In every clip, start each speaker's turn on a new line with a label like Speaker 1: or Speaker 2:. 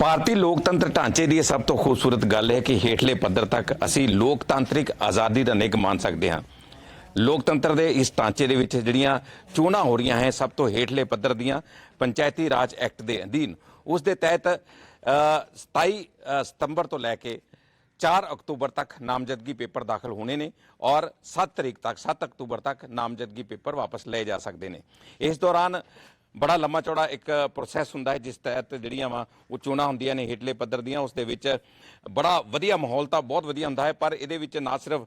Speaker 1: ਭਾਰਤੀ ਲੋਕਤੰਤਰ ਢਾਂਚੇ ਦੀ ਇਹ ਸਭ ਤੋਂ ਖੂਬਸੂਰਤ ਗੱਲ ਹੈ ਕਿ ਹੇਠਲੇ ਪੱਧਰ ਤੱਕ ਅਸੀਂ ਲੋਕਤਾਂਤਰਿਕ ਆਜ਼ਾਦੀ ਦਾ ਨਿੱਘ ਮਾਣ ਸਕਦੇ ਹਾਂ। ਲੋਕਤੰਤਰ ਦੇ ਇਸ ਢਾਂਚੇ ਦੇ ਵਿੱਚ ਜਿਹੜੀਆਂ ਚੋਣਾਂ ਹੋ ਰਹੀਆਂ ਹੈ ਸਭ ਤੋਂ ਹੇਠਲੇ ਪੱਧਰ ਦੀਆਂ ਪੰਚਾਇਤੀ ਰਾਜ ਐਕਟ ਦੇ ਅਧੀਨ ਉਸ ਦੇ ਤਹਿਤ ਅ, 27 ਸਤੰਬਰ ਤੋਂ ਲੈ ਕੇ 4 ਅਕਤੂਬਰ ਤੱਕ ਨਾਮਜ਼ਦਗੀ ਪੇਪਰ ਦਾਖਲ ਹੋਣੇ ਨੇ ਔਰ 7 ਤਰੀਕ ਤੱਕ 7 ਅਕਤੂਬਰ ਤੱਕ ਨਾਮਜ਼ਦਗੀ ਪੇਪਰ ਵਾਪਸ ਲਏ ਜਾ ਸਕਦੇ ਨੇ। ਇਸ ਦੌਰਾਨ ਬੜਾ ਲੰਮਾ ਚੌੜਾ ਇੱਕ ਪ੍ਰੋਸੈਸ ਹੁੰਦਾ ਹੈ, ਜਿਸ ਤਹਿਤ ਜਿਹੜੀਆਂ ਵਾ ਉਹ ਚੋਣਾਂ ਹੁੰਦੀਆਂ ਨੇ, ਹੇਠਲੇ ਪੱਧਰ ਦੀਆਂ, ਉਸ ਦੇ ਵਿੱਚ ਬੜਾ ਵਧੀਆ ਮਾਹੌਲ ਤਾਂ ਬਹੁਤ ਵਧੀਆ ਹੁੰਦਾ ਹੈ, ਪਰ ਇਹਦੇ ਵਿੱਚ ਨਾ ਸਿਰਫ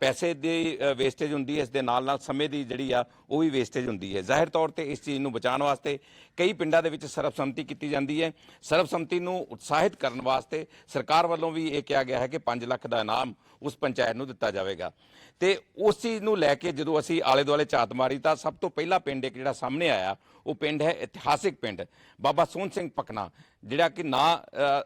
Speaker 1: ਪੈਸੇ ਦੀ ਵੇਸਟੇਜ ਹੁੰਦੀ ਹੈ, ਇਸ ਦੇ ਨਾਲ ਨਾਲ ਸਮੇਂ ਦੀ ਜਿਹੜੀ ਆ, ਉਹ ਵੀ ਵੇਸਟੇਜ ਹੁੰਦੀ ਹੈ। ਜ਼ਾਹਿਰ ਤੌਰ ਤੇ ਇਸ ਚੀਜ਼ ਨੂੰ ਬਚਾਉਣ ਵਾਸਤੇ ਕਈ ਪਿੰਡਾਂ ਦੇ ਵਿੱਚ ਸਰਬਸੰਮਤੀ ਕੀਤੀ ਜਾਂਦੀ ਹੈ। ਸਰਬਸੰਮਤੀ ਨੂੰ ਉਤਸ਼ਾਹਿਤ ਕਰਨ ਵਾਸਤੇ ਸਰਕਾਰ ਵੱਲੋਂ ਵੀ ਇਹ ਕਿਹਾ ਗਿਆ ਹੈ ਕਿ 5 ਲੱਖ ਦਾ ਇਨਾਮ ਉਸ ਪੰਚਾਇਤ ਨੂੰ ਦਿੱਤਾ ਜਾਵੇਗਾ। ਤੇ ਉਸ ਚੀਜ਼ ਨੂੰ ਲੈ ਕੇ ਜਦੋਂ ਅਸੀਂ ਆਲੇ ਦੁਆਲੇ ਝਾਤ ਮਾਰੀ ਤਾਂ ਸਭ ਤੋਂ ਪਹਿਲਾ ਪਿੰਡ ਇੱਕ ਜਿਹੜਾ ਸਾਹਮਣੇ ਆਇਆ ਉਹ ਪਿੰਡ ਹੈ ਇਤਿਹਾਸਿਕ ਪਿੰਡ। ਬਾਬਾ ਸੋਹਣ ਸਿੰਘ ਪਕਨਾ ਜਿਹੜਾ ਕਿ ਨਾ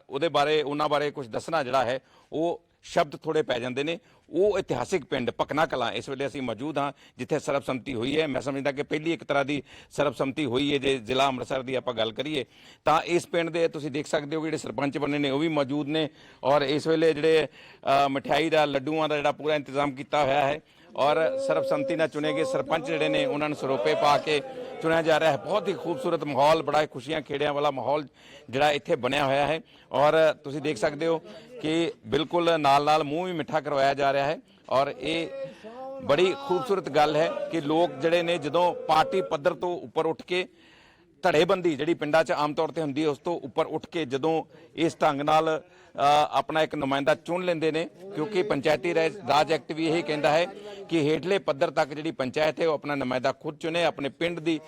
Speaker 1: ਉਹਦੇ ਬਾਰੇ ਉਹਨਾਂ ਬਾਰੇ ਕੁਝ ਦੱਸਣਾ ਜਿਹੜਾ ਹੈ ਉਹ ਸ਼ਬਦ ਥੋੜੇ ਪੈ ਜਾਂਦੇ ਨੇ। ਉਹ ਇਤਿਹਾਸਿਕ ਪਿੰਡ ਪਕਨਾ ਕਲਾਂ ਇਸ ਵੇਲੇ ਅਸੀਂ ਮੌਜੂਦ ਹਾਂ ਜਿੱਥੇ ਸਰਬਸੰਮਤੀ ਹੋਈ ਹੈ। ਮੈਂ ਸਮਝਦਾ ਕਿ ਪਹਿਲੀ ਇੱਕ ਤਰ੍ਹਾਂ ਦੀ ਸਰਬਸੰਮਤੀ ਹੋਈ ਹੈ ਜੇ ਜ਼ਿਲ੍ਹਾ ਅੰਮ੍ਰਿਤਸਰ ਦੀ ਆਪਾਂ ਗੱਲ ਕਰੀਏ ਤਾਂ ਇਸ ਪਿੰਡ ਦੇ ਤੁਸੀਂ ਦੇਖ ਸਕਦੇ ਹੋ ਕਿ ਜਿਹੜੇ ਸਰਪੰਚ ਬਣੇ ਨੇ ਉਹ ਵੀ ਮੌਜੂਦ ਨੇ। ਔਰ ਇਸ ਵੇਲੇ ਜਿਹੜੇ ਅ, ਮਠਿਆਈ ਦਾ ਲੱਡੂਆਂ ਦਾ ਜਿਹੜਾ ਪੂਰਾ ਇੰਤਜ਼ਾਮ ਕੀਤਾ ਹੋਇਆ ਹੈ ਔਰ ਸਰਬਸੰਮਤੀ ਨਾਲ ਚੁਣੇ ਗਏ ਸਰਪੰਚ ਜਿਹੜੇ ਨੇ ਉਹਨਾਂ ਨੂੰ ਸਰੋਪੇ ਪਾ ਕੇ ਚੁਣਿਆ ਜਾ ਰਿਹਾ ਹੈ ਬਹੁਤ ਹੀ ਖੂਬਸੂਰਤ ਮਾਹੌਲ ਬੜਾ ਹੀ ਖੁਸ਼ੀਆਂ ਖੇੜਿਆਂ ਵਾਲਾ ਮਾਹੌਲ ਜਿਹੜਾ ਇੱਥੇ ਬਣਿਆ ਹੋਇਆ ਹੈ ਔਰ ਤੁਸੀਂ ਦੇਖ ਸਕਦੇ ਹੋ ਕਿ ਬਿਲਕੁਲ ਨਾਲ ਨਾਲ ਮੂੰਹ ਵੀ ਮਿੱਠਾ ਕਰਵਾਇਆ ਜਾ ਰਿਹਾ ਹੈ ਔਰ ਇਹ ਬੜੀ ਖੂਬਸੂਰਤ ਗੱਲ ਹੈ ਕਿ ਲੋਕ ਜਿਹੜੇ ਨੇ ਜਦੋਂ ਪਾਰਟੀ ਪੱਧਰ ਤੋਂ ਉੱਪਰ ਉੱਠ ਕੇ ਧੜੇਬੰਦੀ ਜਿਹੜੀ ਪਿੰਡਾਂ 'ਚ ਆਮ ਤੌਰ ਤੇ ਹੁੰਦੀ ਹੈ, ਉਸ ਤੋਂ ਉੱਪਰ ਉੱਠ ਕੇ ਜਦੋਂ ਇਸ ਢੰਗ ਨਾਲ ਆਪਣਾ ਇੱਕ ਨੁਮਾਇੰਦਾ ਚੁਣ ਲੈਂਦੇ ਨੇ, ਕਿਉਂਕਿ ਪੰਚਾਇਤੀ ਰਾਜ ਰਾਜ ਐਕਟ ਵੀ ਇਹੀ ਕਹਿੰਦਾ ਹੈ ਕਿ ਹੇਠਲੇ ਪੱਧਰ ਤੱਕ ਜਿਹੜੀ ਪੰਚਾਇਤ ਹੈ, ਉਹ ਆਪਣਾ ਨੁਮਾਇੰਦਾ ਖੁਦ ਚੁਣੇ, ਆਪਣੇ ਪਿੰਡ ਦੀ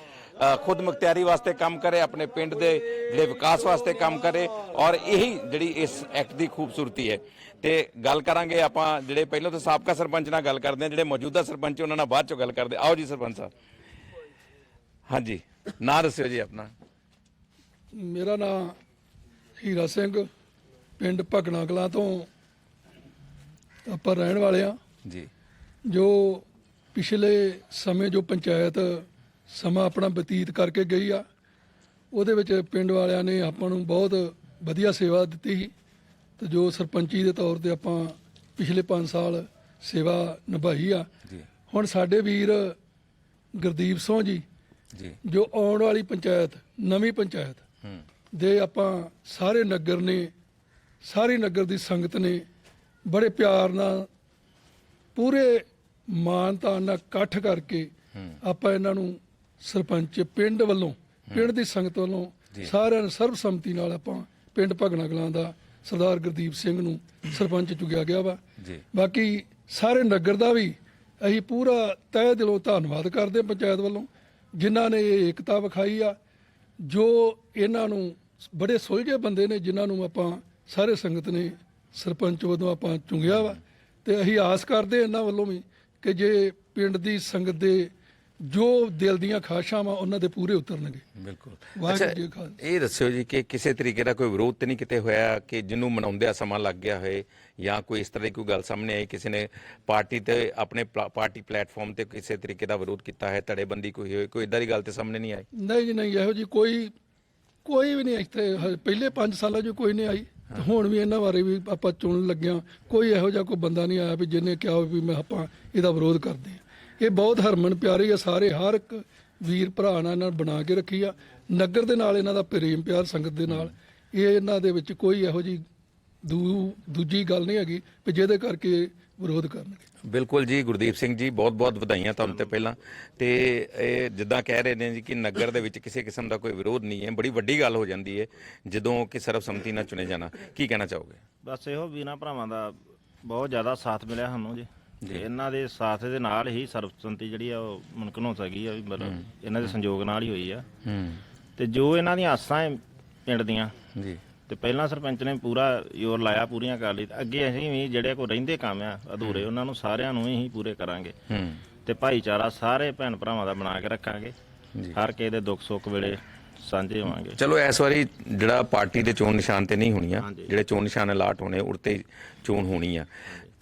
Speaker 1: ਖੁਦ ਮੁਖਤਿਆਰੀ ਵਾਸਤੇ ਕੰਮ ਕਰੇ, ਆਪਣੇ ਪਿੰਡ ਦੇ ਜਿਹੜੇ ਵਿਕਾਸ ਵਾਸਤੇ ਕੰਮ ਕਰੇ ਔਰ ਇਹੀ ਜਿਹੜੀ ਇਸ ਐਕਟ ਦੀ ਖੂਬਸੂਰਤੀ ਹੈ। ਤੇ ਗੱਲ ਕਰਾਂਗੇ ਆਪਾਂ ਜਿਹੜੇ ਪਹਿਲਾਂ ਤਾਂ ਸਾਬਕਾ ਸਰਪੰਚ ਨਾਲ ਗੱਲ ਕਰਦੇ ਹਾਂ, ਜਿਹੜੇ ਮੌਜੂਦਾ ਸਰਪੰਚ ਉਹਨਾਂ ਨਾਲ ਬਾਅਦ ਚੋਂ ਗੱਲ ਕਰਦੇ ਆਓ ਜੀ ਸਰਪੰਚ ਸਾਹਿਬ। ਹਾਂਜੀ। ਨਾਂ ਦੱਸਿਓ ਜੀ ਆਪਣਾ।
Speaker 2: ਮੇਰਾ ਨਾਮ ਹੀਰਾ ਸਿੰਘ। ਪਿੰਡ ਭਗਣਾ ਕਲਾਂ ਤੋਂ ਆਪਾਂ ਰਹਿਣ ਵਾਲੇ ਆ
Speaker 1: ਜੀ।
Speaker 2: ਜੋ ਪਿਛਲੇ ਸਮੇਂ ਜੋ ਪੰਚਾਇਤ ਸਮਾਂ ਆਪਣਾ ਬਤੀਤ ਕਰਕੇ ਗਈ ਆ ਉਹਦੇ ਵਿੱਚ ਪਿੰਡ ਵਾਲਿਆਂ ਨੇ ਆਪਾਂ ਨੂੰ ਬਹੁਤ ਵਧੀਆ ਸੇਵਾ ਦਿੱਤੀ ਸੀ। ਤੇ ਜੋ ਸਰਪੰਚੀ ਦੇ ਤੌਰ ਤੇ ਆਪਾਂ ਪਿਛਲੇ 5 ਸਾਲ ਸੇਵਾ ਨਿਭਾਈ ਆ।
Speaker 1: ਜੀ।
Speaker 2: ਹੁਣ ਸਾਡੇ ਵੀਰ ਗੁਰਦੀਪ ਸਿੰਘ ਜੀ
Speaker 1: ਜੀ।
Speaker 2: ਜੋ ਆਉਣ ਵਾਲੀ ਪੰਚਾਇਤ ਨਵੀਂ ਪੰਚਾਇਤ
Speaker 1: ਹੂੰ।
Speaker 2: ਦੇ ਆਪਾਂ ਸਾਰੇ ਨਗਰ ਨੇ ਸਾਰੀ ਨਗਰ ਦੀ ਸੰਗਤ ਨੇ ਬੜੇ ਪਿਆਰ ਨਾਲ ਪੂਰੇ ਮਾਨਤਾ ਨਾਲ ਇਕੱਠ ਕਰਕੇ ਆਪਾਂ ਇਹਨਾਂ ਨੂੰ ਸਰਪੰਚ ਪਿੰਡ ਵੱਲੋਂ ਪਿੰਡ ਦੀ ਸੰਗਤ ਵੱਲੋਂ ਸਾਰਿਆਂ ਨੂੰ ਸਰਬਸੰਮਤੀ ਨਾਲ ਆਪਾਂ ਪਿੰਡ ਭਗਣਾ ਕਲਾਂ ਦਾ ਸਰਦਾਰ ਗੁਰਦੀਪ ਸਿੰਘ ਨੂੰ ਸਰਪੰਚ ਚੁਗਿਆ ਗਿਆ ਵਾ।
Speaker 1: ਜੀ।
Speaker 2: ਬਾਕੀ ਸਾਰੇ ਨਗਰ ਦਾ ਵੀ ਅਸੀਂ ਪੂਰਾ ਤਹਿ ਦਿਲੋਂ ਧੰਨਵਾਦ ਕਰਦੇ ਹਾਂ ਪੰਚਾਇਤ ਵੱਲੋਂ। ਜਿਨ੍ਹਾਂ ਨੇ ਇਹ ਏਕਤਾ ਵਿਖਾਈ ਆ, ਜੋ ਇਹਨਾਂ ਨੂੰ ਬੜੇ ਸੁਲਝੇ ਬੰਦੇ ਨੇ, ਜਿਨ੍ਹਾਂ ਨੂੰ ਆਪਾਂ ਸਾਰੇ ਸੰਗਤ ਨੇ ਸਰਪੰਚ ਵੱਲੋਂ ਆਪਾਂ ਚੁੰਗਿਆ ਵਾ। ਤੇ ਅਸੀਂ ਆਸ ਕਰਦੇ ਹਾਂ ਇਹਨਾਂ ਵੱਲੋਂ ਵੀ ਕਿ ਜੇ ਪਿੰਡ ਦੀ ਸੰਗਤ ਦੇ ਜੋ ਦਿਲ ਦੀਆਂ ਖਾਸ਼ਾਂ ਵਾ ਉਹਨਾਂ ਦੇ ਪੂਰੇ ਉਤਰਨਗੇ।
Speaker 1: ਬਿਲਕੁਲ।
Speaker 2: ਵਾਹਿਗੁਰੂ
Speaker 1: ਅੱਛਾ
Speaker 2: ਜੀ ਕਾ ਖਾਲਸਾ।
Speaker 1: ਇਹ ਦੱਸਿਓ ਜੀ ਕਿ ਕਿਸੇ ਤਰੀਕੇ ਦਾ ਕੋਈ ਵਿਰੋਧ ਤੇ ਨਹੀਂ ਕਿਤੇ ਹੋਇਆ ਕਿ ਜਿਹਨੂੰ ਮਨਾਉਂਦਿਆਂ ਸਮਾਂ ਲੱਗ ਗਿਆ ਹੋਏ ਜਾਂ ਕੋਈ ਇਸ ਤਰ੍ਹਾਂ ਦੀ ਕੋਈ ਗੱਲ ਸਾਹਮਣੇ ਆਈ ਕਿਸੇ ਨੇ ਪਾਰਟੀ ਤੇ ਆਪਣੇ ਪਲਾ- ਪਾਰਟੀ ਪਲੇਟਫਾਰਮ ਤੇ ਕਿਸੇ ਤਰੀਕੇ ਦਾ ਵਿਰੋਧ ਕੀਤਾ ਹੈ ਧੜੇਬੰਦੀ ਕੋਈ ਹੋਈ ਕੋਈ ਇਦਾਂ ਦੀ ਗੱਲ ਤੇ ਸਾਹਮਣੇ ਨਹੀਂ ਆਈ?
Speaker 2: ਨਹੀਂ ਜੀ ਨਹੀਂ ਇਹੋ ਜੀ ਕੋਈ ਕੋਈ ਵੀ ਨਹੀਂ ਇੱਥੇ ਹ- ਪਹਿਲੇ 5 ਸਾਲਾਂ 'ਚ ਕੋਈ ਨਹੀਂ ਆਈ ਤੇ ਹੁਣ ਵੀ ਇਹਨਾਂ ਬਾਰੇ ਵੀ ਆਪਾਂ ਚੁਣਨ ਲੱਗਿਆ ਕੋਈ ਇਹੋ ਜਿਹਾ ਕੋਈ ਬੰਦਾ ਨਹੀਂ ਆਇਆ ਵੀ ਜਿਹਨੇ ਕਿਹਾ ਹੋਵੇ ਵੀ ਮੈਂ ਆਪਾਂ ਇਹਦਾ ਵਿਰੋਧ ਕਰਦੇ ਆ ਇਹ ਬਹੁਤ ਹਰਮਨ ਪਿਆਰੇ ਆ ਸਾਰੇ ਹਰ ਇੱਕ ਵੀਰ ਭਰਾ ਨਾਲ ਇਹਨਾਂ ਬਣਾ ਕੇ ਰੱਖੀ ਆ। ਨਗਰ ਦੇ ਨਾਲ ਇਹਨਾਂ ਦਾ ਪ੍ਰੇਮ ਪਿਆਰ ਸੰਗਤ ਦੇ ਨਾਲ। ਇਹ ਇਹਨਾਂ ਦੇ ਵਿੱਚ ਕੋਈ ਇਹੋ ਜੀ ਦੂ ਦੂਜੀ ਗੱਲ ਨਹੀਂ ਹੈਗੀ ਵੀ ਜਿਹਦੇ ਕਰਕੇ ਵਿਰੋਧ ਕਰਨਗੇ।
Speaker 1: ਬਿਲਕੁਲ ਜੀ ਗੁਰਦੀਪ ਸਿੰਘ ਜੀ ਬਹੁਤ ਬਹੁਤ ਵਧਾਈਆਂ ਤੁਹਾਨੂੰ ਤੇ ਪਹਿਲਾਂ। ਤੇ ਇਹ ਜਿੱਦਾਂ ਕਹਿ ਰਹੇ ਨੇ ਜੀ ਕਿ ਨਗਰ ਦੇ ਵਿੱਚ ਕਿਸੇ ਕਿਸਮ ਦਾ ਕੋਈ ਵਿਰੋਧ ਨਹੀਂ ਹੈ ਬੜੀ ਵੱਡੀ ਗੱਲ ਹੋ ਜਾਂਦੀ ਹੈ ਜਦੋਂ ਕਿ ਸਰਬਸੰਮਤੀ ਨਾਲ ਚੁਣੇ ਜਾਣਾ। ਕੀ ਕਹਿਣਾ ਚਾਹੋਗੇ?
Speaker 3: ਬਸ ਇਹੋ ਵੀਰਾਂ ਭਰਾਵਾਂ ਦਾ ਬਹੁਤ ਜ਼ਿਆਦਾ ਸਾਥ ਮਿਲਿਆ ਸਾਨੂੰ ਜੀ। ਤੇ ਇਹਨਾਂ ਦੇ ਸਾਥ ਦੇ ਨਾਲ ਹੀ ਸਰਬਸੰਮਤੀ ਜਿਹੜੀ ਆ ਉਹ ਮੁਮਕਿਨ ਹੋ ਸਕੀ ਆ ਵੀ ਮਤਲਬ ਇਹਨਾਂ ਦੇ ਸੰਯੋਗ ਨਾਲ ਹੀ ਹੋਈ ਆ।
Speaker 1: ਹੂੰ।
Speaker 3: ਤੇ ਜੋ ਇਹਨਾਂ ਦੀਆਂ ਆਸਾਂ ਹੈ ਪਿੰਡ ਦੀਆਂ
Speaker 1: ਜੀ।
Speaker 3: ਤੇ ਪਹਿਲਾਂ ਸਰਪੰਚ ਨੇ ਪੂਰਾ ਜ਼ੋਰ ਲਾਇਆ ਪੂਰੀਆਂ ਕਰ ਲਈ ਅੱਗੇ ਅਸੀਂ ਵੀ ਜਿਹੜੇ ਕੋ ਰਹਿੰਦੇ ਕੰਮ ਆ ਅਧੂਰੇ ਉਹਨਾਂ ਨੂੰ ਸਾਰਿਆਂ ਨੂੰ ਹੀ ਪੂਰੇ ਕਰਾਂਗੇ।
Speaker 1: ਹੂੰ।
Speaker 3: ਤੇ ਭਾਈਚਾਰਾ ਸਾਰੇ ਭੈਣ ਭਰਾਵਾਂ ਦਾ ਬਣਾ ਕੇ ਰੱਖਾਂਗੇ।
Speaker 1: ਜੀ।
Speaker 3: ਹਰ ਕਿਸੇ ਦੇ ਦੁੱਖ ਸੁੱਖ ਵੇਲੇ ਸਾਂਝੇ ਹੋਵਾਂਗੇ।
Speaker 1: ਚਲੋ ਇਸ ਵਾਰੀ ਜਿਹੜਾ ਪਾਰਟੀ ਦੇ ਚੋਣ ਨਿਸ਼ਾਨ ਤੇ ਨਹੀਂ ਹੋਣੀਆਂ। ਜਿਹੜੇ ਚੋਣ ਨਿਸ਼ਾਨ ਅਲਾਟ ਹੋਣੇ ਉਰਤੇ ਚੋਣ ਹੋਣੀ ਆ।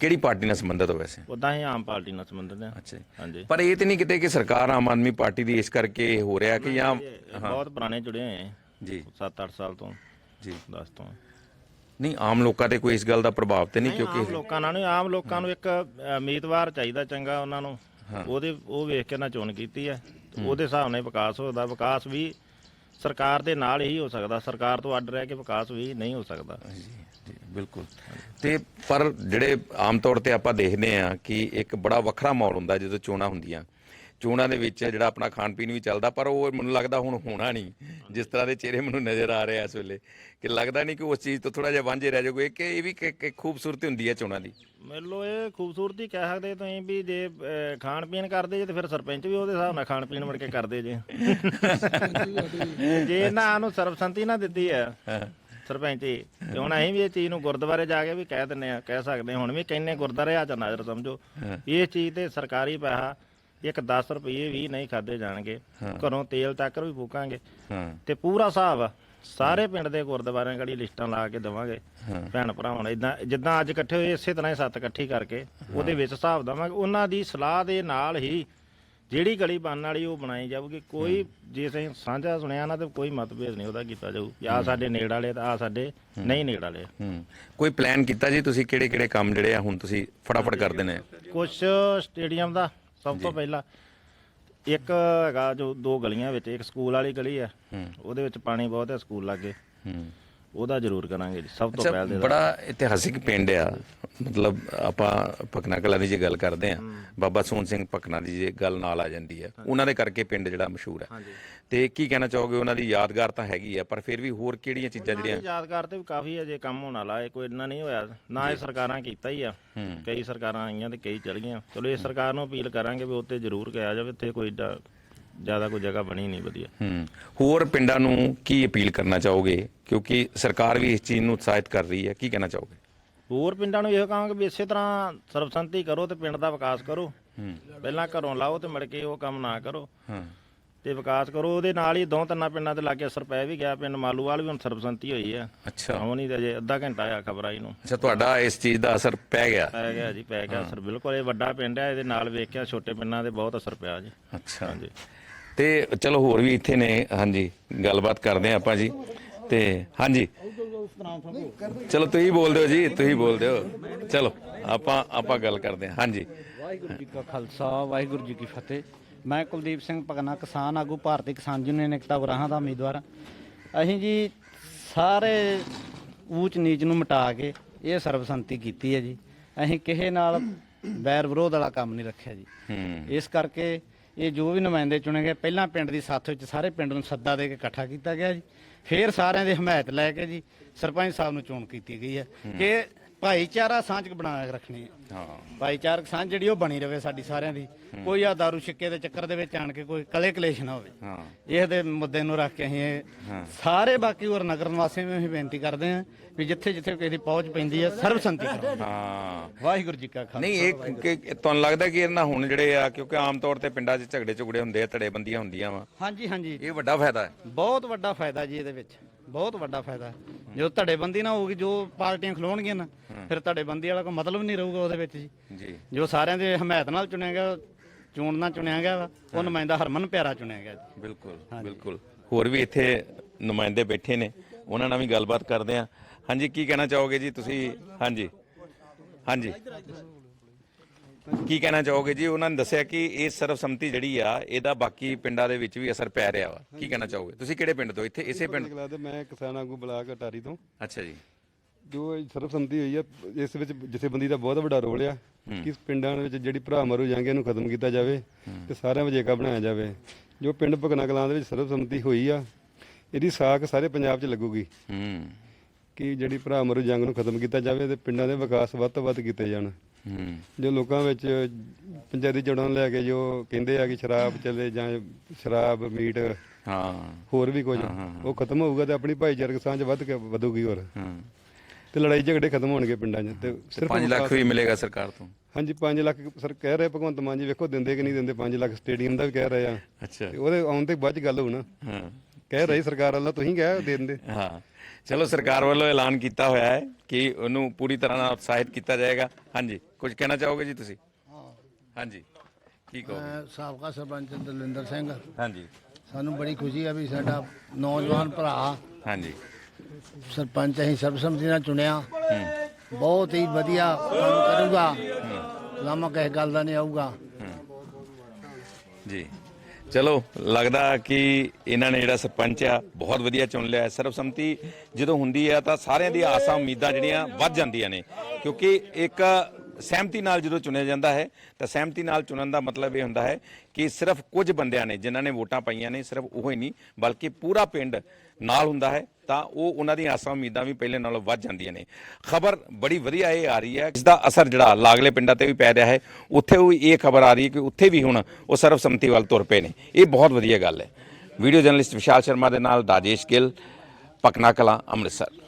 Speaker 1: ਕਿਹੜੀ ਪਾਰਟੀ ਨਾਲ ਸੰਬੰਧਿਤ ਹੋ ਵੈਸੇ?
Speaker 3: ਉਦਾਂ ਹੀ ਆਮ ਪਾਰਟੀ ਨਾਲ ਸੰਬੰਧਿਤ ਆ।
Speaker 1: ਅੱਛਾ ਜੀ।
Speaker 3: ਹਾਂਜੀ।
Speaker 1: ਪਰ ਇਹ ਤੇ ਨਹੀਂ ਕਿਤੇ ਕਿ ਸਰਕਾਰ ਆਮ ਆਦਮੀ ਪਾਰਟੀ ਦੀ ਇਸ ਕਰਕੇ ਇਹ ਹੋ ਰਿਹਾ ਕਿ ਜਾਂ
Speaker 3: ਬਹੁਤ ਪੁਰਾਣੇ ਜੁੜੇ ਹੋਏ ਆ
Speaker 1: ਜੀ।
Speaker 3: 7-8 ਸਾਲ ਤੋਂ
Speaker 1: ਜੀ।
Speaker 3: ਦੱਸ ਤੋਂ।
Speaker 1: ਨਹੀਂ ਆਮ ਲੋਕਾਂ ਤੇ ਕੋਈ ਇਸ ਗੱਲ ਦਾ ਪ੍ਰਭਾਵ ਤੇ ਨਹੀਂ
Speaker 3: ਆਮ
Speaker 1: ਕਿਉਂਕਿ
Speaker 3: ਲੋਕਾਂ ਨਾਲ ਨਹੀਂ ਆਮ ਲੋਕਾਂ ਨੂੰ ਇੱਕ ਅ, ਉਮੀਦਵਾਰ ਚਾਹੀਦਾ ਚੰਗਾ ਉਹਨਾਂ ਨੂੰ। ਉਹਦੇ ਉਹ ਵੇਖ ਕੇ ਨਾ ਚੋਣ ਕੀਤੀ ਹੈ। ਤੇ ਉਹਦੇ ਹਿਸਾਬ ਨਾਲ ਹੀ ਵਿਕਾਸ ਹੋਦਾ। ਵਿਕਾਸ ਵੀ ਸਰਕਾਰ ਦੇ ਨਾਲ ਹੀ ਹੋ ਸਕਦਾ। ਸਰਕਾਰ ਤੋਂ ਅੱਡ ਰਹਿ ਕੇ ਵਿਕਾਸ ਵੀ ਨਹੀਂ ਹੋ ਸਕਦਾ।
Speaker 1: ਬਿਲਕੁਲ। ਤੇ ਪਰ ਜਿਹੜੇ ਆਮ ਤੌਰ ਤੇ ਆਪਾਂ ਦੇਖਦੇ ਆ ਕਿ ਇੱਕ ਬੜਾ ਵੱਖਰਾ ਮਾਹੌਲ ਹੁੰਦਾ ਜਦੋਂ ਚੋਣਾਂ ਹੁੰਦੀਆਂ। ਚੋਣਾਂ ਦੇ ਵਿੱਚ ਜਿਹੜਾ ਆਪਣਾ ਖਾਣ ਪੀਣ ਵੀ ਚੱਲਦਾ ਪਰ ਉਹ ਮੈਨੂੰ ਲੱਗਦਾ ਹੁਣ ਹੋਣਾ ਨਹੀਂ। ਜਿਸ ਤਰ੍ਹਾਂ ਦੇ ਚਿਹਰੇ ਮੈਨੂੰ ਨਜ਼ਰ ਆ ਰਹੇ ਇਸ ਵੇਲੇ ਕਿ ਲੱਗਦਾ ਨਹੀਂ ਕਿ ਉਸ ਚੀਜ਼ ਤੋਂ ਥੋੜਾ ਜਿਹਾ ਵਾਂਝੇ ਰਹਿ ਜਾਓਗੇ ਕਿ ਇਹ ਵੀ ਇੱਕ- ਇੱਕ ਖੂਬਸੂਰਤੀ ਹੁੰਦੀ ਹੈ ਚੋਣਾਂ ਦੀ।
Speaker 3: ਮੈਨੂੰ ਇਹ ਖੂਬਸੂਰਤੀ ਕਹਿ ਸਕਦੇ ਤੁਸੀਂ ਵੀ ਜੇ ਖਾਣ ਪੀਣ ਕਰਦੇ ਜੇ ਤੇ ਫਿਰ ਸਰਪੰਚ ਵੀ ਉਹਦੇ ਹਿਸਾਬ ਨਾਲ ਖਾਣ ਪੀਣ ਮੁੜ ਕੇ ਕਰਦੇ ਜੇ। ਜੇ ਇਹਨਾਂ ਨੂੰ ਸਰਬਸੰਮਤੀ ਨਾ ਦਿੱਤੀ ਹੈ। ਸਰਪੰਚ ਜੀ। ਤੇ ਹੁਣ ਅਸੀਂ ਵੀ ਇਹ ਚੀਜ਼ ਨੂੰ ਗੁਰਦੁਆਰੇ ਜਾ ਕੇ ਵੀ ਕਹਿ ਦਿੰਨੇ ਆ ਕਹਿ ਸਕਦੇ ਹਾਂ, ਹੁਣ ਵੀ ਕਹਿੰਨੇ ਗੁਰਦੁਆਰੇ ਆ ਨਜ਼ਰ ਸਮਝੋ। ਇਹ ਚੀਜ਼ ਤੇ ਸਰਕਾਰੀ ਪੈਸਾ ਇੱਕ 10 ਰੁਪਏ ਵੀ ਨਹੀਂ ਖਾਦੇ ਜਾਣਗੇ। ਘਰੋਂ ਤੇਲ ਤੱਕ ਵੀ ਫੂਕਾਂਗੇ। ਤੇ ਪੂਰਾ ਹਿਸਾਬ। ਸਾਰੇ ਪਿੰਡ ਦੇ ਗੁਰਦੁਆਰਿਆਂ ਗੜੀ ਲਿਸਟਾਂ ਲਾ ਕੇ ਦੇਵਾਂਗੇ। ਭੈਣ ਭਰਾਵਾਂ ਨੂੰ ਇਦਾਂ ਜਿੱਦਾਂ ਅੱਜ ਇਕੱਠੇ ਹੋਏ ਇਸੇ ਤਰ੍ਹਾਂ ਹੀ ਸੱਤ ਇਕੱਠੀ ਕਰਕੇ ਉਹਦੇ ਵਿੱਚ ਹਿਸਾਬ ਦੇਵਾਂਗੇ। ਉਹਨਾਂ ਦੀ ਸਲਾਹ ਦੇ ਨਾਲ ਹੀ ਜਿਹੜੀ ਗਲੀ ਬਣਨ ਵਾਲੀ ਉਹ ਬਣਾਈ ਜਾਊਗੀ ਕੋਈ ਜੇ ਅਸੀਂ ਸਾਂਝਾ ਸੁਣਿਆ ਨਾ ਤੇ ਕੋਈ ਮਤਭੇਦ ਨਹੀਂ ਉਹਦਾ ਕੀਤਾ ਜਾਊ। ਆ ਸਾਡੇ ਨੇੜ ਵਾਲੇ ਤੇ ਆ ਸਾਡੇ ਨਹੀਂ ਨੇੜ ਵਾਲੇ।
Speaker 1: ਹੂੰ। ਕੋਈ ਪਲਾਨ ਕੀਤਾ ਜੀ ਤੁਸੀਂ? ਕਿਹੜੇ ਕਿਹੜੇ ਕੰਮ ਜਿਹੜੇ ਆ ਹੁਣ ਤੁਸੀਂ ਫਟਾਫਟ ਕਰਦੇ ਨੇ?
Speaker 3: ਕੁਛ ਸਟੇਡੀਅਮ ਦਾ ਸਭ ਤੋਂ ਪਹਿਲਾਂ। ਇੱਕ ਹੈਗਾ ਜੋ ਦੋ ਗਲੀਆਂ ਵਿੱਚ ਇੱਕ ਸਕੂਲ ਵਾਲੀ ਗਲੀ ਆ। ਉਹਦੇ ਵਿੱਚ ਪਾਣੀ ਬਹੁਤ ਹੈ ਸਕੂਲ ਲਾਗੇ।
Speaker 1: ਹੂੰ।
Speaker 3: ਉਹਦਾ ਜ਼ਰੂਰ ਕਰਾਂਗੇ ਜੀ ਸਭ ਤੋਂ
Speaker 1: ਅੱਛਾ
Speaker 3: ਪਹਿਲ ਦੇ
Speaker 1: ਬੜਾ ਇਤਿਹਾਸਿਕ ਪਿੰਡ ਆ। ਮਤਲਬ ਆਪਾਂ ਭਕਨਾ ਕਲਾ ਦੀ ਜੇ ਗੱਲ ਕਰਦੇ ਆ ਬਾਬਾ ਸੋਹਣ ਸਿੰਘ ਭਕਨਾ ਦੀ ਜੇ ਗੱਲ ਨਾਲ ਆ ਜਾਂਦੀ ਹੈ ਉਹਨਾਂ ਦੇ ਕਰਕੇ ਪਿੰਡ ਜਿਹੜਾ ਮਸ਼ਹੂਰ ਹੈ ਤੇ ਕੀ ਕਹਿਣਾ ਚਾਹੋਗੇ ਉਹਨਾਂ ਦੀ ਯਾਦਗਾਰ ਤਾਂ ਹੈਗੀ ਆ ਪਰ ਫਿਰ ਵੀ ਹੋਰ ਕਿਹੜੀਆਂ ਚੀਜ਼ਾਂ ਜਿਹੜੀਆਂ
Speaker 3: ਯਾਦਗਾਰ ਤੇ ਵੀ ਕਾਫੀ ਅਜੇ ਕੰਮ ਹੋਣ ਵਾਲਾ ਹੈ ਕੋਈ ਇੰਨਾ ਨਹੀਂ ਹੋਇਆ। ਨਾ ਇਹ ਸਰਕਾਰਾਂ ਕੀਤਾ ਹੀ ਆ। ਕਈ ਸਰਕਾਰਾਂ ਆਈਆਂ ਤੇ ਕਈ ਚਲ ਗਈਆਂ ਚਲੋ ਇਹ ਸਰਕਾਰ ਨੂੰ ਅਪੀਲ ਕਰਾਂਗੇ ਵੀ ਉੱਤੇ ਜ਼ਰੂਰ ਕਿਹਾ ਜਾਵੇ ਇੱਥੇ ਕੋਈ ਏਡਾ ਜ਼ਿਆਦਾ ਕੋਈ ਜਗ੍ਹਾ ਬਣੀ ਨਹੀਂ ਵਧੀਆ।
Speaker 1: ਹੂੰ ਹੋਰ ਪਿੰਡਾਂ ਨੂੰ ਕੀ ਅਪੀਲ ਕਰਨਾ ਚਾਹੋਗੇ? ਕਿਉਂਕਿ ਸਰਕਾਰ ਵੀ ਇਸ ਚੀਜ਼ ਨੂੰ ਉਤਸ਼ਾਹਿਤ ਕਰ ਰਹੀ ਹੈ ਕੀ ਕਹਿਣਾ ਚਾਹੋਗੇ?
Speaker 3: ਹੋਰ ਪਿੰਡਾਂ ਨੂੰ ਇਹੋ ਕਹਾਂਗੇ ਵੀ ਇਸੇ ਤਰ੍ਹਾਂ ਸਰਬਸੰਮਤੀ ਕਰੋ ਤੇ ਪਿੰਡ ਦਾ ਵਿਕਾਸ ਕਰੋ। ਪਹਿਲਾਂ ਘਰੋਂ ਲਾਓ ਤੇ ਮੁੜ ਕੇ ਉਹ ਕੰਮ ਨਾ ਕਰੋ।
Speaker 1: ਹਾਂ।
Speaker 3: ਤੇ ਵਿਕਾਸ ਕਰੋ ਉਹਦੇ ਨਾਲ ਹੀ ਦੋ ਤਿੰਨਾਂ ਪਿੰਡਾਂ ਤੇ ਲਾਗੇ ਅਸਰ ਪੈ ਵੀ ਗਿਆ ਪਿੰਡ ਮਾਲੂਵਾਲ ਵੀ ਹੁਣ ਸਰਬਸੰਮਤੀ ਹੋਈ ਆ।
Speaker 1: ਅੱਛਾ।
Speaker 3: ਉਹ ਨਹੀਂ ਤੇ ਅਜੇ ਅੱਧਾ ਘੰਟਾ ਆ ਖਬਰ ਆਈ ਨੂੰ।
Speaker 1: ਅੱਛਾ ਤੁਹਾਡਾ ਇਸ ਚੀਜ਼ ਦਾ ਅਸਰ ਪੈ ਗਿਆ?
Speaker 3: ਪੈ ਗਿਆ ਜੀ ਪੈ ਗਿਆ ਅਸਰ ਬਿਲਕੁਲ ਇਹ ਵੱਡਾ ਪਿੰਡ ਹੈ ਇਹਦੇ ਨਾਲ ਵੇਖਿਆ ਛੋਟੇ ਪਿੰਡਾਂ ਤੇ ਬਹੁਤ ਅਸਰ ਪਿਆ ਜੀ।
Speaker 1: ਅੱਛਾ।
Speaker 3: ਹਾਂਜੀ।
Speaker 1: ਤੇ ਚਲੋ ਹੋਰ ਵੀ ਇੱਥੇ ਨੇ ਹਾਂਜੀ ਗੱਲਬਾਤ ਕਰਦੇ ਆ ਆਪਾਂ ਜੀ। ਤੇ ਹਾਂਜੀ। ਚਲੋ ਤੁਸੀਂ ਬੋਲਦੇ ਹੋ ਜੀ ਤੁਸੀਂ ਬੋਲਦੇ ਹੋ ਚਲੋ ਆਪਾਂ ਆਪਾਂ ਗੱਲ ਕਰਦੇ ਹਾਂ ਹਾਂਜੀ।
Speaker 4: ਵਾਹਿਗੁਰੂ ਜੀ ਕਾ ਖਾਲਸਾ ਵਾਹਿਗੁਰੂ ਜੀ ਕੀ ਫਤਿਹ। ਮੈਂ ਕੁਲਦੀਪ ਸਿੰਘ ਪਗਨਾ ਕਿਸਾਨ ਆਗੂ ਭਾਰਤੀ ਕਿਸਾਨ ਯੂਨੀਅਨ ਏਕਤਾ ਗੁਰਾਹਾਂ ਦਾ ਉਮੀਦਵਾਰ। ਅਸੀਂ ਜੀ ਸਾਰੇ ਊਚ ਨੀਚ ਨੂੰ ਮਿਟਾ ਕੇ ਇਹ ਸਰਬਸੰਮਤੀ ਕੀਤੀ ਹੈ ਜੀ। ਅਸੀਂ ਕਿਸੇ ਨਾਲ ਬੈਰ ਵਿਰੋਧ ਵਾਲਾ ਕੰਮ ਨਹੀਂ ਰੱਖਿਆ ਜੀ। ਇਸ ਕਰਕੇ ਇਹ ਜੋ ਵੀ ਨੁਮਾਇੰਦੇ ਚੁਣੇ ਗਏ, ਪਹਿਲਾਂ ਪਿੰਡ ਦੀ ਸਾਥ ਵਿੱਚ ਸਾਰੇ ਪਿੰਡ ਨੂੰ ਸੱਦਾ ਦੇ ਕੇ ਇਕੱਠਾ ਕੀਤਾ ਗਿਆ ਜੀ। ਫਿਰ ਸਾਰਿਆਂ ਦੀ ਹਮਾਇਤ ਲੈ ਕੇ ਜੀ, ਸਰਪੰਚ ਸਾਹਿਬ ਨੂੰ ਚੋਣ ਕੀਤੀ ਗਈ ਹੈ ਕਿ ਭਾਈਚਾਰਾ ਸਾਂਝ ਬਣਾ ਕੇ ਰੱਖਣੀ ਹੈ।
Speaker 1: ਹਾਂ।
Speaker 4: ਭਾਈਚਾਰਕ ਸਾਂਝ ਜਿਹੜੀ ਉਹ ਬਣੀ ਰਵੇ ਸਾਡੀ ਸਾਰਿਆਂ ਦੀ। ਕੋਈ ਆ ਦਾਰੂ ਛਿੱਕੇ ਦੇ ਚੱਕਰ ਦੇ ਵਿੱਚ ਆਣ ਕੇ ਕੋਈ ਕਲੇ ਕਲੇਸ਼ ਨਾ ਹੋਵੇ।
Speaker 1: ਹਾਂ।
Speaker 4: ਇਹ ਦੇ ਮੁੱਦੇ ਨੂੰ ਰੱਖ ਕੇ ਅਸੀਂ ਇਹ ਸਾਰੇ ਬਾਕੀ ਹੋਰ ਨਗਰ ਨਿਵਾਸੀਆਂ ਨੂੰ ਅਸੀਂ ਬੇਨਤੀ ਕਰਦੇ ਹਾਂ ਵੀ ਜਿੱਥੇ ਜਿੱਥੇ ਕਿਸੇ ਦੀ ਪਹੁੰਚ ਪੈਂਦੀ ਹੈ ਸਰਬਸੰਮਤੀ ਕਰੋ
Speaker 1: ਹਾਂ।
Speaker 4: ਵਾਹਿਗੁਰੂ ਜੀ ਕਾ ਖਾਲਸਾ।
Speaker 1: ਨਹੀਂ ਇਹ ਕਿ ਤੁਹਾਨੂੰ ਲੱਗਦਾ ਕਿ ਇਹਨਾਂ ਹੁਣ ਜਿਹੜੇ ਆ ਕਿਉਂਕਿ ਆਮ ਤੌਰ ਤੇ ਪਿੰਡਾਂ 'ਚ ਝਗੜੇ ਝੁਗੜੇ ਹੁੰਦੇ ਆ ਧੜੇਬੰਦੀਆਂ ਹੁੰਦੀਆਂ ਵਾ।
Speaker 4: ਹਾਂਜੀ ਹਾਂਜੀ।
Speaker 1: ਇਹ ਵੱਡਾ ਫਾਇਦਾ ਹੈ।
Speaker 4: ਬਹੁਤ ਵੱਡਾ ਫਾਇਦਾ ਜੀ ਇਹਦੇ ਵਿੱਚ। ਬਹੁਤ ਵੱਡਾ ਫਾਇਦਾ ਜਦੋਂ ਧੜੇਬੰਦੀ ਨਾ ਹੋਊਗੀ ਜੋ ਪਾਰਟੀਆਂ ਖਲੋਣਗੀਆਂ ਨਾ ਫਿਰ ਧੜੇਬੰਦੀ ਵਾਲਾ ਕੋਈ ਮਤਲਬ ਨਹੀਂ ਰਹੂਗਾ ਉਹਦੇ ਵਿੱਚ ਜੀ।
Speaker 1: ਜੀ।
Speaker 4: ਜੋ ਸਾਰਿਆਂ ਦੇ ਹਮਾਇਤ ਨਾਲ ਚੁਣਿਆ ਗਿਆ ਚੋਣ ਨਾਲ ਚੁਣਿਆ ਗਿਆ ਵਾ ਉਹ ਨੁਮਾਇੰਦਾ ਹਰਮਨ ਪਿਆਰਾ ਚੁਣਿਆ ਗਿਆ ਜੀ।
Speaker 1: ਬਿਲਕੁਲ ਬਿਲਕੁਲ। ਹੋਰ ਵੀ ਇੱਥੇ ਨੁਮਾਇੰਦੇ ਬੈਠੇ ਨੇ ਉਹਨਾਂ ਨਾਲ ਵੀ ਗੱਲਬਾਤ ਕਰਦੇ ਆ ਹਾਂਜੀ ਕੀ ਕਹਿਣਾ ਚਾਹੋਗੇ ਜੀ ਤੁਸੀਂ? ਹਾਂਜੀ। ਹਾਂਜੀ। ਕੀ ਕਹਿਣਾ ਚਾਹੋਗੇ ਜੀ? ਉਹਨਾਂ ਨੇ ਦੱਸਿਆ ਕਿ ਇਹ ਸਰਵਸੰਮਤੀ ਜਿਹੜੀ ਆ ਇਹਦਾ ਬਾਕੀ ਪਿੰਡਾਂ ਦੇ ਵਿੱਚ ਵੀ ਅਸਰ ਪੈ ਰਿਹਾ ਵਾ। ਕੀ ਕਹਿਣਾ ਚਾਹੋਗੇ? ਤੁਸੀਂ ਕਿਹੜੇ ਪਿੰਡ ਤੋਂ? ਇੱਥੇ ਇਸੇ ਪਿੰਡ
Speaker 5: ਲੱਗਦਾ ਮੈਂ ਕਿਸਾਨ ਆਗੂ ਬਲਾਕ ਅਟਾਰੀ ਤੋਂ।
Speaker 1: ਅੱਛਾ ਜੀ।
Speaker 5: ਜੋ ਇਹ ਸਰਬਸੰਮਤੀ ਹੋਈ ਆ ਇਸ ਵਿੱਚ ਜਥੇਬੰਦੀ ਦਾ ਬਹੁਤ ਵੱਡਾ ਰੋਲ ਆ ਕਿ ਪਿੰਡਾਂ ਵਿੱਚ ਜਿਹੜੀ ਭਰਾ ਮਰੂ ਜਾਂਗੇ ਨੂੰ ਖਤਮ ਕੀਤਾ ਜਾਵੇ ਤੇ ਸਾਰਿਆਂ ਵਿੱਚ ਏਕਾ ਬਣਾਇਆ ਜਾਵੇ। ਜੋ ਪਿੰਡ ਭਗਨਾ ਕਲਾਂ ਦੇ ਵਿੱਚ ਸਰਬਸੰਮਤੀ ਹੋਈ ਆ ਇਹਦੀ ਸਾਖ ਸਾਰੇ ਪੰਜਾਬ 'ਚ ਲੱਗੂਗੀ।
Speaker 1: ਹੂੰ।
Speaker 5: ਕਿ ਜਿਹੜੀ ਭਰਾ ਮਰੂ ਜੰਗ ਨੂੰ ਖਤਮ ਕੀਤਾ ਜਾਵੇ ਤੇ ਪਿੰਡਾਂ ਦੇ ਵਿਕਾਸ ਵੱਧ ਤੋਂ ਵੱਧ ਕੀਤੇ ਜਾਣ।
Speaker 1: ਹੂੰ।
Speaker 5: ਜੋ ਲੋਕਾਂ ਵਿੱਚ ਪੰਚਾਇਤੀ ਜੜਾਂ ਨੂੰ ਲੈ ਕੇ ਜੋ ਕਹਿੰਦੇ ਆ ਕਿ ਸ਼ਰਾਬ ਚੱਲੇ ਜਾਂ ਸ਼ਰਾਬ ਮੀਟ
Speaker 1: ਹਾਂ।
Speaker 5: ਹੋਰ ਵੀ ਕੁਝ ਉਹ ਖਤਮ ਹੋਊਗਾ ਤੇ ਆਪਣੀ ਭਾਈਚਾਰਕ ਸਾਂਝ ਵੱਧ ਕੇ ਵਧੂਗੀ ਹੋਰ।
Speaker 1: ਹਾਂ।
Speaker 5: ਤੇ ਲੜਾਈ ਝਗੜੇ ਖਤਮ ਹੋਣਗੇ ਪਿੰਡਾਂ 'ਚ ਤੇ ਸਿਰਫ
Speaker 1: 5 ਲੱਖ ਵੀ ਮਿਲੇਗਾ ਸਰਕਾਰ ਤੋਂ?
Speaker 5: ਹਾਂਜੀ 5 ਲੱਖ ਸਰ ਕਹਿ ਰਹੇ ਭਗਵੰਤ ਮਾਨ ਜੀ ਵੇਖੋ ਦਿੰਦੇ ਕਿ ਨਹੀਂ ਦਿੰਦੇ 5 ਲੱਖ ਸਟੇਡੀਅਮ ਦਾ ਵੀ ਕਹਿ ਰਹੇ ਆ।
Speaker 1: ਅੱਛਾ।
Speaker 5: ਤੇ ਉਹਦੇ ਆਉਣ ਤੇ ਬਾਅਦ ਚ ਗੱਲ ਹੋਊ ਨਾ।
Speaker 1: ਹਾਂ।
Speaker 5: ਕਹਿ ਰਹੀ ਸਰਕਾਰ ਵੱਲੋਂ ਤੁਸੀਂ ਕਹਿ ਦੇ ਦਿੰਦੇ।
Speaker 1: ਹਾਂ। ਚਲੋ ਸਰਕਾਰ ਵੱਲੋਂ ਐਲਾਨ ਕੀਤਾ ਹੋਇਆ ਹੈ ਕਿ ਉਹਨੂੰ ਪੂਰੀ ਤਰ੍ਹਾਂ ਨਾਲ ਉਤਸ਼ਾਹਿਤ ਕੀਤਾ ਜਾਏਗਾ। ਹਾਂਜੀ ਕੁਝ ਕਹਿਣਾ ਚਾਹੋਗੇ ਜੀ ਤੁਸੀਂ? ਹਾਂਜੀ ਕੀ ਕਹੋਗੇ?
Speaker 6: ਮੈਂ ਸਾਬਕਾ ਸਰਪੰਚ ਦਲਿੰਦਰ ਸਿੰਘ।
Speaker 1: ਹਾਂਜੀ।
Speaker 6: ਸਾਨੂੰ ਬੜੀ ਖੁਸ਼ੀ ਆ ਵੀ ਸਾਡਾ ਨੌਜਵਾਨ ਭਰਾ
Speaker 1: ਹਾਂਜੀ।
Speaker 6: ਸਰਪੰਚ ਅਸੀਂ ਸਰਬਸੰਮਤੀ ਨਾਲ ਚੁਣਿਆ। ਬਹੁਤ ਹੀ ਵਧੀਆ ਕੰਮ ਕਰੂਗਾ। ਲਾਮਾ ਕਿਸੇ ਗੱਲ ਦਾ ਨਹੀਂ ਆਊਗਾ।
Speaker 1: ਜੀ। ਚਲੋ, ਲੱਗਦਾ ਕਿ ਇਹਨਾਂ ਨੇ ਜਿਹੜਾ ਸਰਪੰਚ ਆ, ਬਹੁਤ ਵਧੀਆ ਚੁਣ ਲਿਆ ਹੈ। ਸਰਬਸੰਮਤੀ ਜਦੋਂ ਹੁੰਦੀ ਹੈ ਤਾਂ ਸਾਰਿਆਂ ਦੀਆਂ ਆਸਾਂ ਉਮੀਦਾਂ ਜਿਹੜੀਆਂ ਵੱਧ ਜਾਂਦੀਆਂ ਨੇ ਕਿਉਂਕਿ ਇੱਕ ਸਹਿਮਤੀ ਨਾਲ ਜਦੋਂ ਚੁਣਿਆ ਜਾਂਦਾ ਹੈ, ਤਾਂ ਸਹਿਮਤੀ ਨਾਲ ਚੁਣਨ ਦਾ ਮਤਲਬ ਇਹ ਹੁੰਦਾ ਹੈ ਕਿ ਸਿਰਫ ਕੁਝ ਬੰਦਿਆਂ ਨੇ ਜਿਨ੍ਹਾਂ ਨੇ ਵੋਟਾਂ ਪਾਈਆਂ ਨੇ ਸਿਰਫ ਉਹ ਹੀ ਨਹੀਂ, ਬਲਕਿ ਪੂਰਾ ਪਿੰਡ ਨਾਲ ਹੁੰਦਾ ਹੈ, ਤਾਂ ਉਹ ਉਹਨਾਂ ਦੀਆਂ ਆਸਾਂ ਉਮੀਦਾਂ ਵੀ ਪਹਿਲੇ ਨਾਲੋਂ ਵੱਧ ਜਾਂਦੀਆਂ ਨੇ। ਖਬਰ ਬੜੀ ਵਧੀਆ ਇਹ ਆ ਰਹੀ ਹੈ, ਇਸ ਦਾ ਅਸਰ ਜਿਹੜਾ ਲਾਗਲੇ ਪਿੰਡਾਂ ਤੇ ਵੀ ਪੈ ਰਿਹਾ ਹੈ, ਉੱਥੇ ਵੀ ਇਹ ਖਬਰ ਆ ਰਹੀ ਹੈ ਕਿ ਉੱਥੇ ਵੀ ਹੁਣ ਉਹ ਸਰਬਸੰਮਤੀ ਵੱਲ ਤੁਰ ਪਏ ਨੇ। ਇਹ ਬਹੁਤ ਵਧੀਆ ਗੱਲ ਹੈ। ਵੀਡੀਓ ਜਰਨਲਿਸਟ ਵਿਸ਼ਾਲ ਸ਼ਰਮਾ ਦੇ ਨਾਲ ਰਾਜੇਸ਼ ਗਿੱਲ ਪਕਨਾ ਕਲਾਂ, ਅੰਮ੍ਰਿਤਸਰ।